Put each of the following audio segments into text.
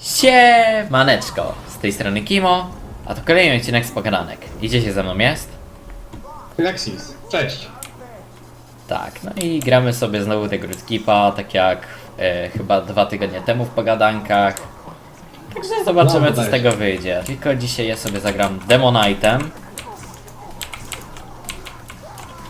Siemaneczko, z tej strony Kimo, a to kolejny odcinek z Pogadanek. Idzie się ze mną jest? Lexis, cześć. Tak, no i gramy sobie znowu tego Skipa, tak jak e, chyba dwa tygodnie temu w Pogadankach. Także zobaczymy No, co z dajesz. tego wyjdzie. Tylko dzisiaj ja sobie zagram Demonite'em.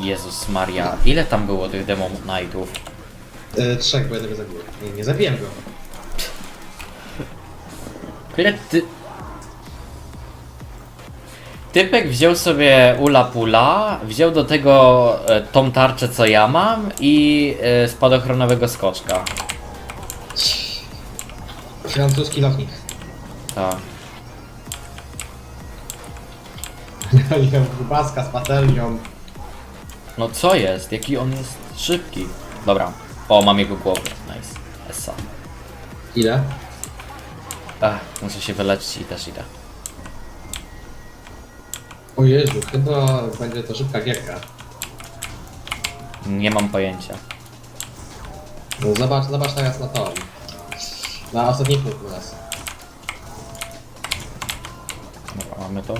Jezus Maria, ile tam było tych Demonite'ów? Yy, trzech, bo jednego zabiłem. Nie, nie zabiłem go. Ty... Typek wziął sobie ula pula, wziął do tego e, tą tarczę co ja mam i e, spadochronowego skoczka. Francuski lotnik. Tak. Miał grubaska z patelnią. No co jest? Jaki on jest szybki. Dobra. O, mam jego głowę. Nice. Essa. Ile? Ech, muszę się wyleczyć i też idę. O Jezu, chyba będzie to szybka gierka. Nie mam pojęcia. No zobacz, zobacz teraz na to. Na osobników u nas. Dobra, mamy to.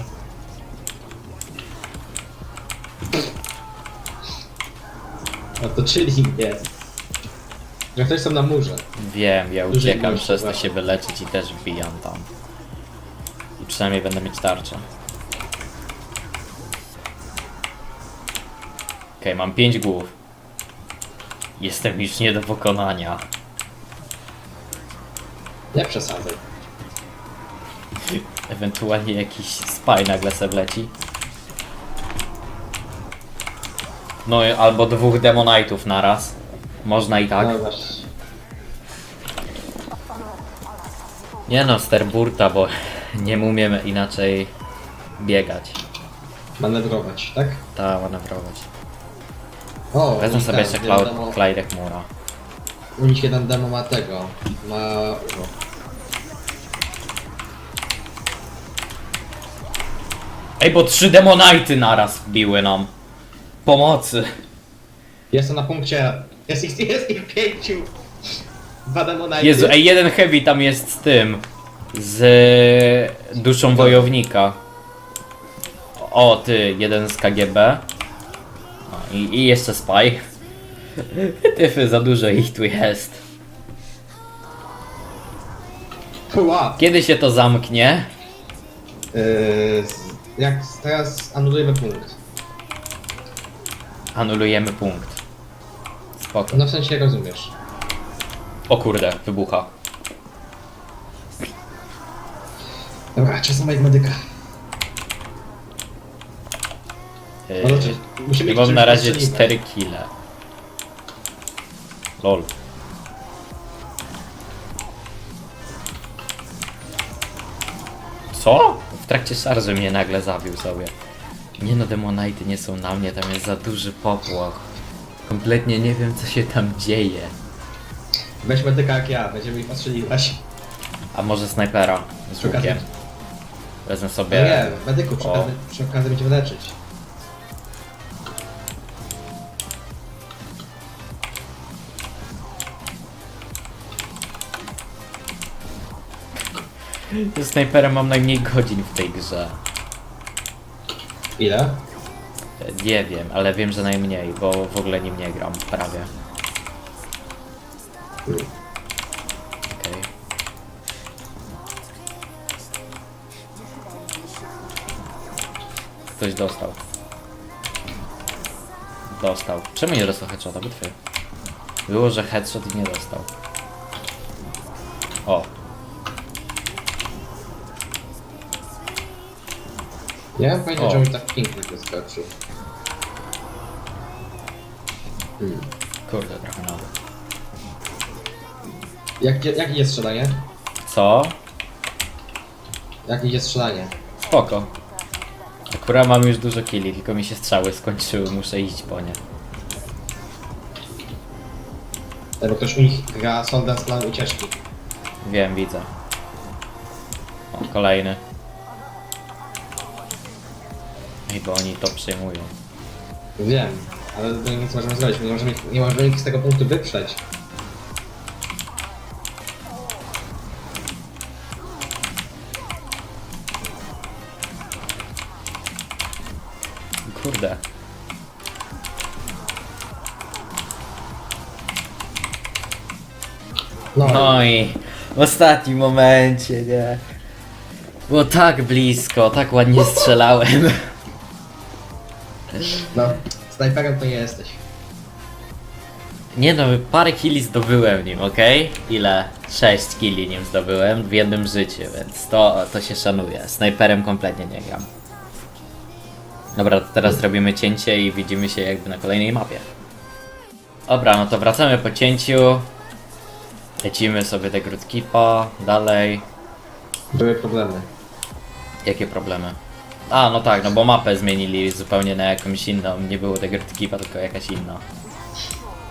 No to chilling jest. Że ktoś są na murze. Wiem, ja Duży uciekam gość, przez to się wyleczyć i też wbijam tam. I przynajmniej będę mieć tarczę. Okej, mam 5 głów. Jestem już nie do pokonania. Nie przesadzaj. Ewentualnie jakiś spy nagle se wleci. No i- albo dwóch demonite'ów naraz. Można i tak. No właśnie. Nie no, sterburta, bo nie umiemy inaczej biegać. Manewrować, tak? Ta manewrować. O, Wezmę sobie jeszcze Cloud, Clyde Chmura. U nich jeden demo ma tego. Ma... No. Ej, bo trzy demonajty naraz biły nam. Pomocy. Jestem na punkcie. Jest ich, jest ich pięciu. Dwa demonajty. Jezu, ej, jeden heavy tam jest z tym. Z duszą wojownika. O, ty, jeden z KGB. O, i, I jeszcze spy. Tyfy, za dużo ich tu jest. Kiedy się to zamknie? Yy, jak teraz anulujemy punkt. Anulujemy punkt. Spoko. No w sensie rozumiesz. O kurde, wybucha. Dobra, czas na medyka. Yy, No musimy ja ich mam na razie postrzelimy. 4 kile. Lol. Co? W trakcie szarży mnie nagle zabił sobie. Nie no, demonite nie są na mnie, tam jest za duży popłoch. Kompletnie nie wiem co się tam dzieje. Weź medyka jak ja, będziemy ich postrzeliwać. A może snajpera z Przy okazji- łukiem. Wezmę No sobie... nie, medyku przy O. okazji, przy okazji będziemy leczyć. Z snajperem mam najmniej godzin w tej grze. Ile? Nie wiem, ale wiem, że najmniej, bo w ogóle nim nie gram prawie. Okej. Ktoś dostał. Dostał. Czemu nie dostał headshota? Wytwy. Było, że headshot i nie dostał. O, Pojęcia, O. że on tak pięknie wyskoczył. Hmm. kurde, trochę na. Jak, jak idzie strzelanie? Co? Jak idzie strzelanie? Spoko. Akurat mam już dużo killi, tylko mi się strzały skończyły, muszę iść po nie. E, Bo ktoś u nich gra Soldans Plan ucieczki. Wiem, widzę. O, kolejny bo oni to przyjmują. Wiem, ale to nic możemy zrobić. Nie możemy, nie możemy ich z tego punktu wyprzeć. Kurde. No, No i w ostatnim momencie, nie. Było tak blisko, tak ładnie strzelałem no, snajperem to nie jesteś. Nie no, parę killi zdobyłem nim, okej? Ile? 6 killi nim zdobyłem w jednym życiu, więc to, to się szanuje. Snajperem kompletnie nie gram. Dobra, to teraz zrobimy cięcie i widzimy się jakby na kolejnej mapie. Dobra, no to wracamy po cięciu. Lecimy sobie tego Rootkeepa, dalej. Były problemy. Jakie problemy? A, no tak, no bo mapę zmienili zupełnie na jakąś inną. Nie było tego Rootkeepa, tylko jakaś inna.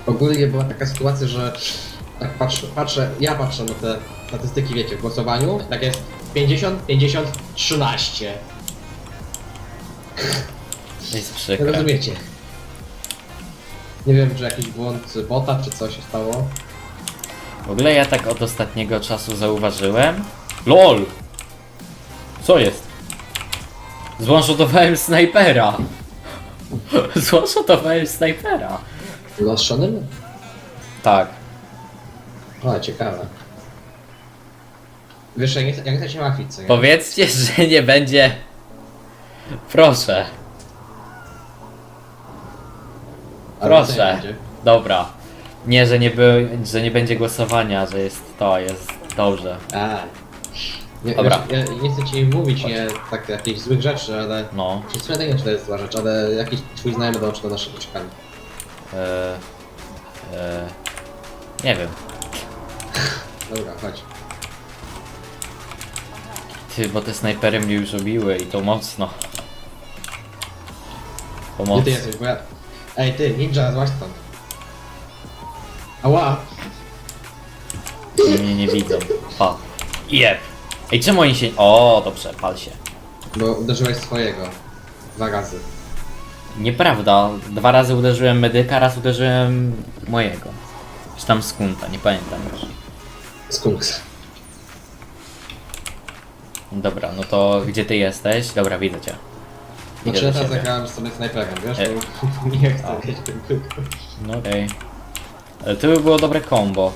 Ogólnie była taka sytuacja, że tak patrzę, patrzę ja patrzę na te statystyki, wiecie, w głosowaniu, tak jest 50, 50, 13. To jest Nie przykre. rozumiecie. Nie wiem, czy jakiś błąd bota, czy coś się stało. W ogóle ja tak od ostatniego czasu zauważyłem. LOL! Co jest? Złączotowałem snajpera! Złączotowałem snajpera! Zastrzonym? Tak. O, ciekawe. Wiesz, ja nie chcę, ja nie chcę się martwić, co nie? Powiedzcie, że nie będzie. Proszę, Ale co nie proszę. będzie? Dobra. Nie, że nie, by, że nie będzie głosowania, że jest to, jest dobrze. A. Nie, Dobra. Wiesz, ja nie chcę ci mówić nie tak jakichś złych rzeczy, ale... No. Czy nie wiem, czy to jest zła rzecz, ale jakiś twój znajomy dołączy do naszego czekania. E, e, nie wiem. Dobra, chodź. Ty, bo te snajpery mnie już obiły i to mocno. Gdzie Pomoc. ty jesteś, bo ja... Ej, ty, ninja, złaź stąd. Ała! Mnie nie widzą. Pa. Jeb. Ej, czemu oni się... O, dobrze, pal się. Bo uderzyłeś swojego. Dwa razy. Nieprawda. Dwa razy uderzyłem medyka, raz uderzyłem mojego. Czy tam skunta, nie pamiętam już. Skunks. Dobra, no to gdzie ty jesteś? Dobra, widzę cię. Idę Znaczy ja do teraz zagrałem sobie snajperem, wiesz? E. Bo nie chcę mieć ten kółko. No okej. Ale to by było dobre combo.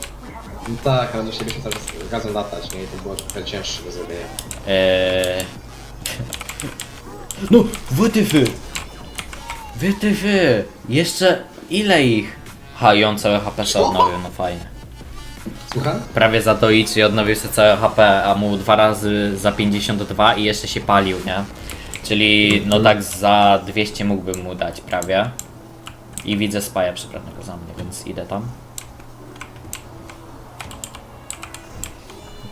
No tak, ale musieliśmy cały czas razem latać, nie? I to było trochę cięższe do zrobienia. Eee... No, wytyfy! Wytyfy! Jeszcze ile ich? Ha, i on całe HP sobie odnowił, no fajnie. Słucham? Prawie za to i odnowił sobie całe HP, a mu dwa razy za 52 i jeszcze się palił, nie? Czyli no tak za 200 mógłbym mu dać prawie. I widzę spaja przeprawnego za mnie, więc idę tam.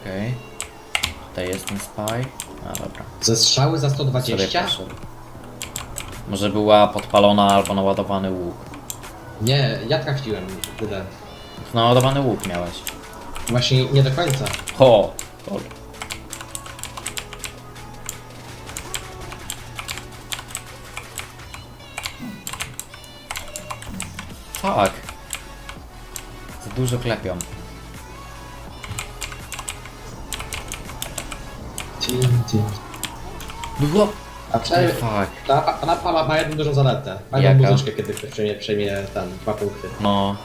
Okej. Tutaj jest ten spy. A dobra. Ze strzały za Sobie 120? poszedł. Może była podpalona albo naładowany łuk. Nie, ja trafiłem tyle. Naładowany łuk miałeś. Właśnie nie do końca. Ho! Dobra. Tak. Za dużo klepią. Było. A przynajmniej Fuck. ta, ta mapa ma, ma jedną dużą zaletę. Fajną Jaka? muzyczkę, kiedy przejmie, przejmie tam dwa punkty. No.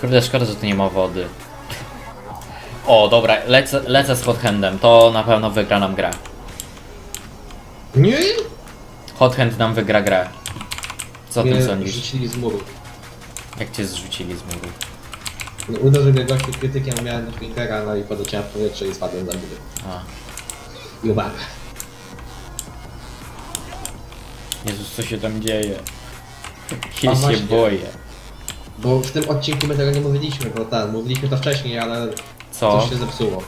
Kurde, szkoda, że tu nie ma wody. O, dobra, lecę, lecę z hothandem. To na pewno wygra nam grę. Nie! Hothand nam wygra grę. Co o tym Mnie sądzisz? rzucili z muru. Jak cię zrzucili z muru? No, Uderzył mnie gościu krytykiem, miałem do fingera, no i poleciałem w powietrze i spadłem za. A. I umarłem. Jezus, co się tam dzieje? Ja się właśnie. boję. Bo w tym odcinku my tego nie mówiliśmy, bo ten, mówiliśmy to wcześniej, ale Co? coś się zepsuło.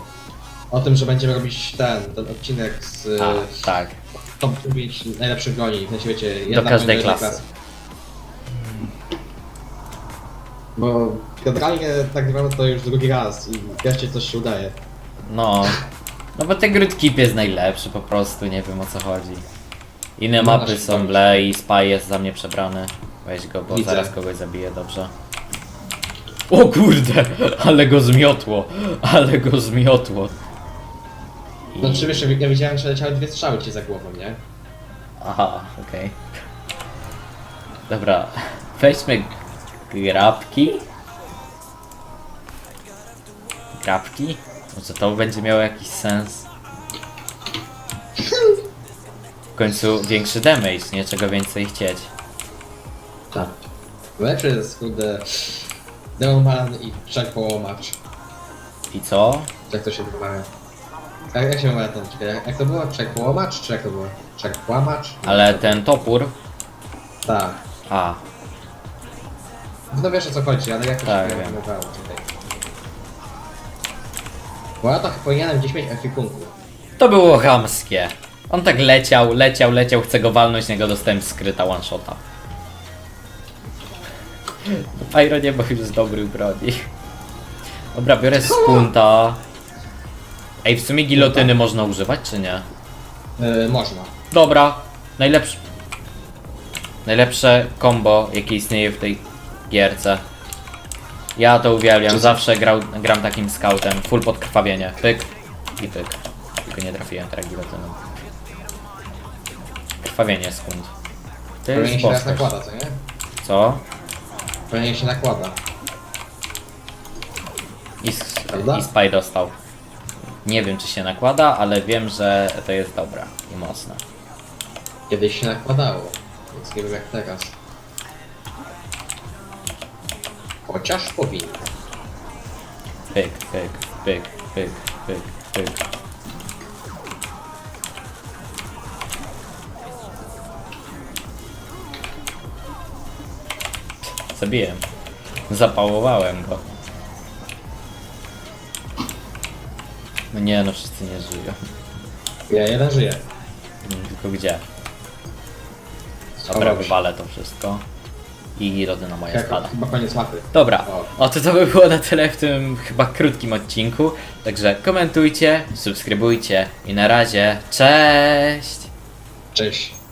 O tym, że będziemy robić ten, ten odcinek z A, tak. top 5 najlepszych broni, na wiecie, Do jedna każdej broń klasy. Bo generalnie nagrywamy to już drugi raz i wreszcie coś się udaje. No. No bo ten Groot Keep jest najlepszy po prostu, nie wiem o co chodzi. Inne No, mapy są kończy. ble i Spy jest za mnie przebrany. Weź go, bo Widzę. zaraz kogoś zabiję, dobrze. O kurde, ale go zmiotło, ale go zmiotło. I... Znaczy wiesz, ja widziałem, że leciały dwie strzały ci za głową, nie? Aha, okej. Dobra, weźmy grabki. Grabki? Może to będzie miało jakiś sens? W końcu większy damage, nie czego więcej chcieć. Tak. Lepszy jest, kurde, Demonman i Czek Połomacz. I co? Jak to się wymawia? Jak, jak się wymawia ten, czekaj, jak, jak to było? Czek Połomacz, czy jak to było? Czek Płamacz? Ale ten topór... Tak. A, No wiesz o co chodzi, ale jak to Tak, się wiem. czekaj. Bo ja to powinienem gdzieś mieć ekwipunku. to było chamskie. On tak leciał, leciał, leciał, chcę go walnąć, niego dostałem skryta one shota. Pyro nie był już z dobrych broni. Dobra, biorę skunta. Ej, w sumie gilotyny można używać, czy nie? Yy, można. Dobra, najlepsze... Najlepsze combo, jakie istnieje w tej gierce. Ja to uwielbiam, zawsze grał, gram takim scoutem. Full podkrwawienie. Pyk i pyk. Tylko nie trafiłem teraz gilotyną. Krwawienie skąd? To Pewnie jest się raz postać. nakłada, co nie? Co? Pewnie się nakłada. I, s- Prawda? I Spy dostał. Nie wiem czy się nakłada, ale wiem, że to jest dobre i mocne. Kiedyś się nakładało, więc nie wiem jak teraz. Chociaż powinno. Pyk, pyk, pyk, pyk, pyk, pyk. Zabiłem. Zapałowałem go. No nie, no wszyscy nie żyją. Ja jeden żyje. Mm, Tylko gdzie? Dobra, Schował się. wywalę to wszystko. I rodzina moja Jak, spada. chyba koniec mapy. Dobra, o to to by było na tyle w tym chyba krótkim odcinku. Także komentujcie, subskrybujcie i na razie, cześć! Cześć.